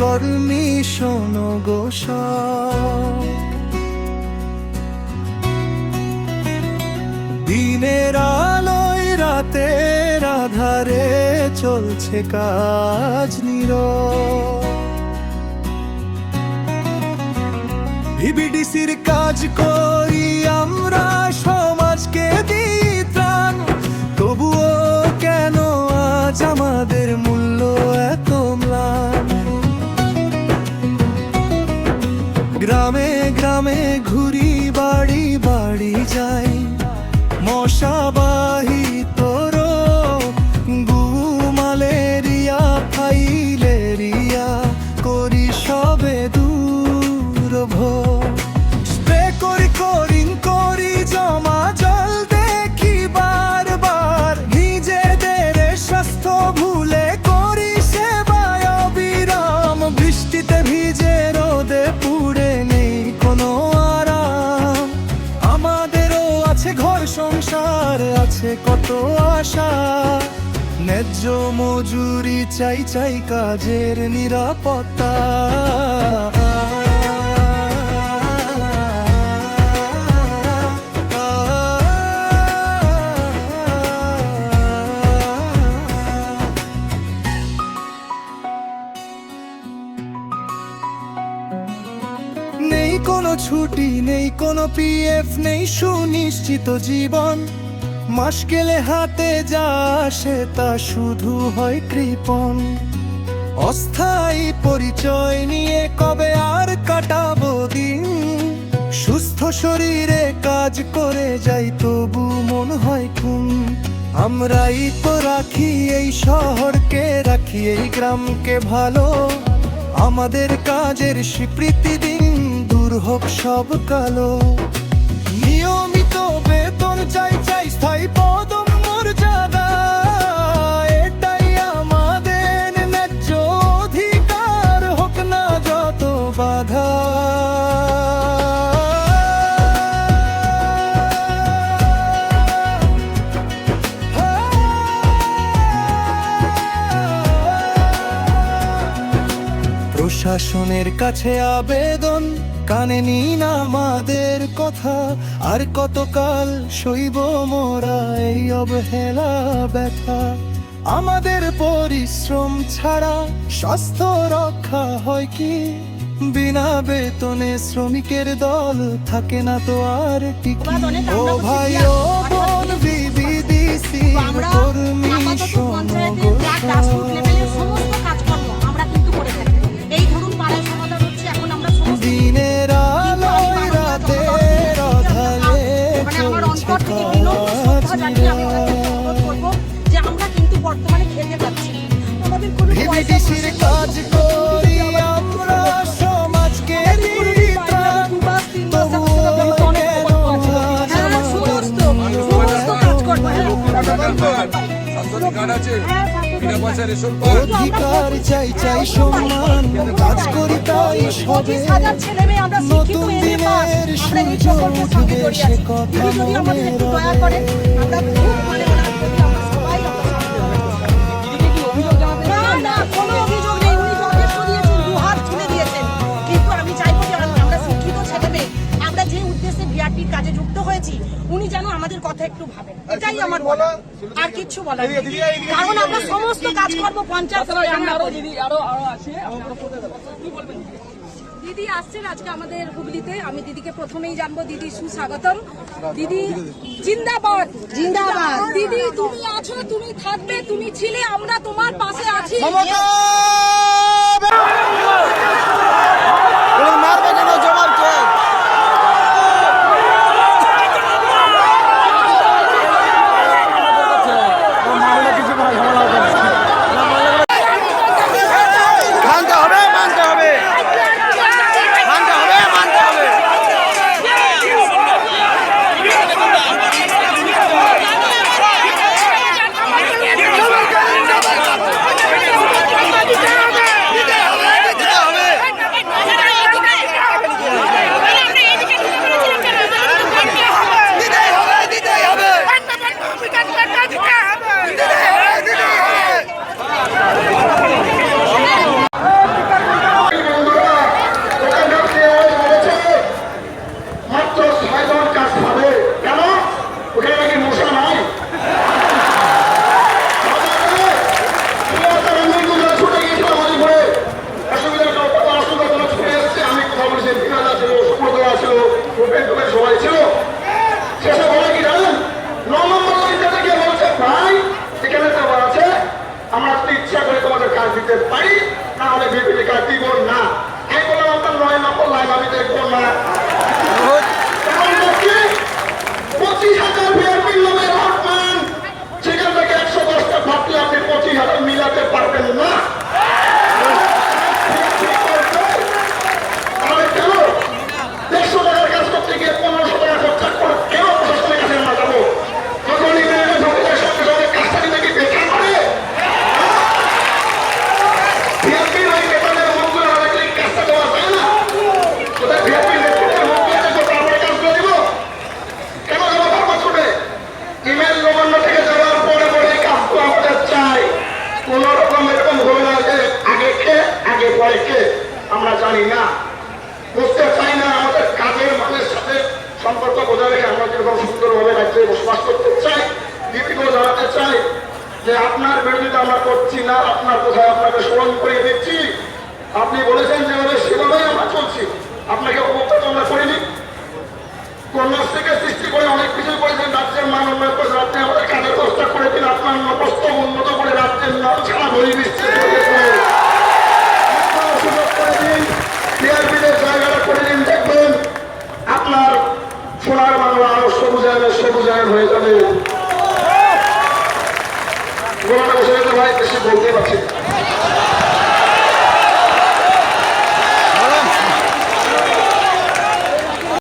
কর্মী, শোনো গো সব। দিনের আলোয় রাতের আধারে চলছে কাজ নীরব ভিবিডিসির কাজ করি আমরা গ্রামে গ্রামে ঘুরি বাড়ি বাড়ি যাই। মশাবাহি কত আশা, ন্যায্য মজুরি চাই চাই কাজের নিরাপত্তা। নেই কোনো ছুটি, নেই কোনো পিএফ নেই সুনিশ্চিত জীবন। মাস গেলে হাতে যা আসে তা শুধু হয় কৃপণ। অস্থায়ী পরিচয় নিয়ে কবে আর কাটাবো দিন? সুস্থ শরীরে কাজ করে যাই তবু মন হয় খুন। আমরাই তো রাখি এই শহরকে, রাখি এই গ্রামকে ভালো। আমাদের কাজের স্বীকৃতি দিন, দূর হোক সব কালো। চাই চাই স্থায়ী পদ মর্যাদা এটাই আমাদের ন্যায্য অধিকার, হোক না যত বাধা। প্রশাসনের কাছে আবেদন, কানে নিন আমাদের কথা। আর কতকাল সইব মোরা এই অবহেলা ব্যথা? আমাদের পরিশ্রম ছাড়া স্বাস্থ্য রক্ষা হয় কি? বিনা বেতনে শ্রমিকের দল থাকে না তো আর কি ও ভাই স্বাস্থ্য আছে। হ্যাঁ, বিনা পয়সা রেশন কার্ড অধিকার চাই চাই সম্মান। কাজ করি তাই সবে পঁচিশ হাজার ছেলে মেয়ে আমরা শিক্ষিত নতুন দিনের সূর্য উঠবে সে আছি। কথা তিনি যদি আমাদের একটু মনে দয়া যুক্ত উনি যেন আমাদের কথা একটু ভাবেন। এটাই আমার বলা? আর কিচ্ছু বলার কারণ আমরা সমস্ত কাজকর্ম পঞ্চায়েত আমরা করি। দিদি আসছেন আজকে আমাদের হুগলিতে। আমি দিদিকে প্রথমেই জানব দিদি সুস্বাগতম। দিদি জিন্দাবাদ। জিন্দাবাদ। দিদি তুমি আছো তুমি থাকবে তুমি ছিলে আমরা তোমার পাশে আছি। দিতে পারি, তাহলে বিপিলিকা দিব না। আমি বললাম, আপনার নয় নম্বর লাইন আমি দেখব না কারণ হচ্ছে পঁচিশ হাজার বিআরপির নামে লটমান সেখান থেকে একশো দশটা ভাবলে আপনি পঁচিশ হাজার মিলাতে পারবেন না তাহলে কেন দেড়শো টাকার কাজ করতে গিয়ে পনেরোশো টাকা খরচা করে কেন প্রশাসনের কাছে আমরা যাব যখনই মেয়েরা ঢোকে সঙ্গে সঙ্গে কাজটা নিতে কি বেকার করে বিএনপির ওই বেতনের মুখগুলো অনেক কাজটা দেওয়া যায় না কোথায় বিএনপির নেতৃত্বের মুখ দিয়ে দেখব তারপরে কাজ করে দিব কেন যাব বারবার ছুটে ইমেল নবান্ন থেকে যাওয়ার পরে পরে এই কাজগুলো আমাদের চাই কোন রকম এরকম হবে না যে আগে কে কে আমরা জানি না। বুঝতে চাই না আমাদের কাজের মানুষের সাথে সম্পর্ক বজায় রেখে আমরা যেরকম সুন্দরভাবে রাজ্যে বসবাস করতে চাই দীপিকেও জানাতে চাই যে আপনার বিরোধিতা আমরা করছি না, আপনার কোথায় আপনাকে স্মরণ করিয়ে দিচ্ছি। আপনি বলেছেন যেভাবে সেভাবেই আমরা চলছি। আপনাকে অবগত আমরা করিনি। কন্যাশ্রীকে সৃষ্টি করে অনেক কিছু করেছেন রাজ্যের মান উন্নয়ন করেছেন আপনি আমাদের কাজের ব্যবস্থা করে দিন আপনার নবস্ত উন্নত করে রাজ্যের নাম ছাড়া বই দিচ্ছে সুযোগ করে দিন বিআরপিদের জায়গাটা করে দিন দেখবেন আপনার সোনার বাংলা আরও সবুজায়নের সবুজায়ন হয়ে যাবে ভাই বেশি বলতে পারছি।